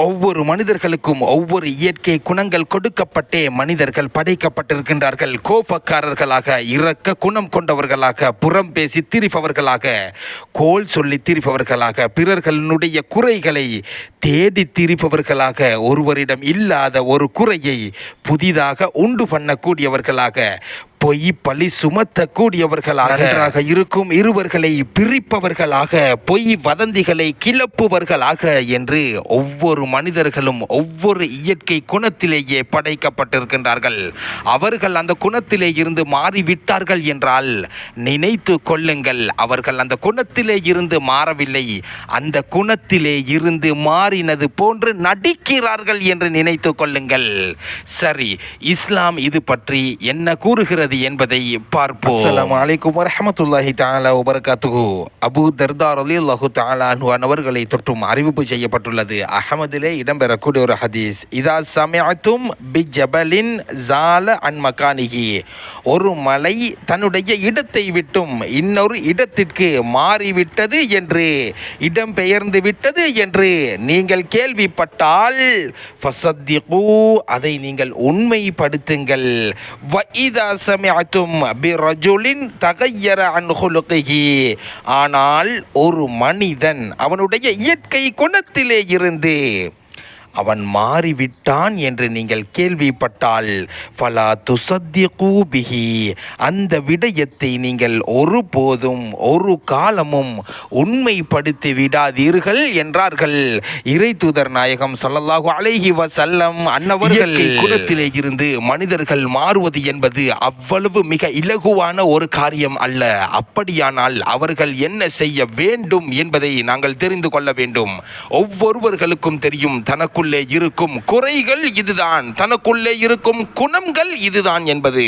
ஒவ்வொரு மனிதர்களுக்கும் ஒவ்வொரு இயற்கை குணங்கள் கொடுக்கப்பட்டே மனிதர்கள் படைக்கப்பட்டிருக்கின்றார்கள். கோபக்காரர்களாக இரக்க குணம் கொண்டவர்களாக புறம் பேசி திரிப்பவர்களாக கோல் சொல்லி திரிப்பவர்களாக பிறர்களுடைய குறைகளை தேடி திரிபவர்களாக ஒருவரிடம் இல்லாத ஒரு குறையை புதிதாக உண்டு பண்ணக்கூடியவர்களாக பொய் பழி சுமத்தக்கூடியவர்களாக நன்றாக இருக்கும் இருவர்களை பிரிப்பவர்களாக பொய் வதந்திகளை கிளப்புவர்களாக என்று ஒவ்வொரு மனிதர்களும் ஒவ்வொரு இயற்கை குணத்திலேயே படைக்கப்பட்டிருக்கின்றார்கள். அவர்கள் அந்த குணத்திலே இருந்து மாறிவிட்டார்கள் என்றால் நினைத்து கொள்ளுங்கள் அவர்கள் அந்த குணத்திலே இருந்து மாறவில்லை. அந்த குணத்திலே இருந்து மாறினது போன்று நடிக்கிறார்கள் என்று நினைத்து கொள்ளுங்கள். சரி இஸ்லாம் இது பற்றி என்ன கூறுகிறது? என்பதை பார்ப்போம். அஸ்ஸலாமு அலைக்கும் வரமத்துல்லாஹி தாலா வபரகாத்துஹு. அபு தர்தார் அலி அல்லாஹு அன்ஹு அவர்களை தொற்றும் அறிவிப்பு செய்யப்பட்டுள்ளது. அகமதிலே இடம்பெறக்கூடிய ஒரு ஹதீஸ். இதா சமயத்தும் பி ஜபலின் ஜால அன் மகானிஹி. ஒரு மலை தன்னுடைய இடத்தை விட்டும் இன்னொரு இடத்திற்கு மாறிவிட்டது என்று இடம் பெயர்ந்து விட்டது என்று நீங்கள் கேள்விப்பட்டால் அதை நீங்கள் உண்மைப்படுத்துங்கள். வஇதா சமிஅத்தும் பிரஜுலின் தகையர அன்ஹுலுகி ஆனால் ஒரு மனிதன் அவனுடைய இயற்கை குணத்திலே இருந்து அவன் மாறிவிட்டான் என்று நீங்கள் கேள்விப்பட்டால் ஃபலா துசத்திய கூபிகி அந்த விடயத்தை நீங்கள் ஒருபோதும் ஒரு காலமும் உண்மைப்படுத்தி விடாதீர்கள் என்றார்கள். இறை தூதர் நாயகம் ஸல்லல்லாஹு அலைஹி வசல்லம் அன்னவர்கள் குலத்திலே இருந்து மனிதர்கள் மாறுவது என்பது அவ்வளவு மிக இலகுவான ஒரு காரியம் அல்ல. அப்படியானால் அவர்கள் என்ன செய்ய வேண்டும் என்பதை நாங்கள் தெரிந்து கொள்ள வேண்டும். ஒவ்வொருவர்களுக்கும் தெரியும் தனக்குள் தனக்குள்ளே இருக்கும் குறைகள் இதுதான். தனக்குள்ளே இருக்கும் குணங்கள் இதுதான் என்பது.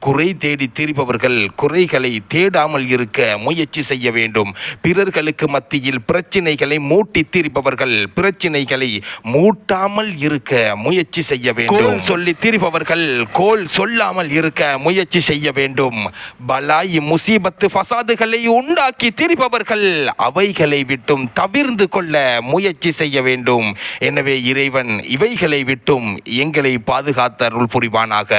குறை தேடி திரிபவர்கள் குறைகளை தேடாமல் இருக்க முயற்சி செய்ய வேண்டும். பிறர்களுக்கு மத்தியில் பிரச்சினைகளை மூட்டி திரிபவர்கள் பிரச்சினைகளை மூட்டாமல் இருக்க முயற்சி செய்ய வேண்டும். கோல் சொல்லி திரிபவர்கள் கோல் சொல்லாமல் இருக்க முயற்சி செய்ய வேண்டும். பலாய் முசீபத்து ஃபசாதுகளை உண்டாக்கி திரிபவர்கள் அவைகளை விட்டும் தவிர்ந்து கொள்ள முயற்சி செய்ய வேண்டும். எனவே இறைவன் இவைகளை விட்டும் எங்களை பாதுகாத்த அருள் புரிவானாக.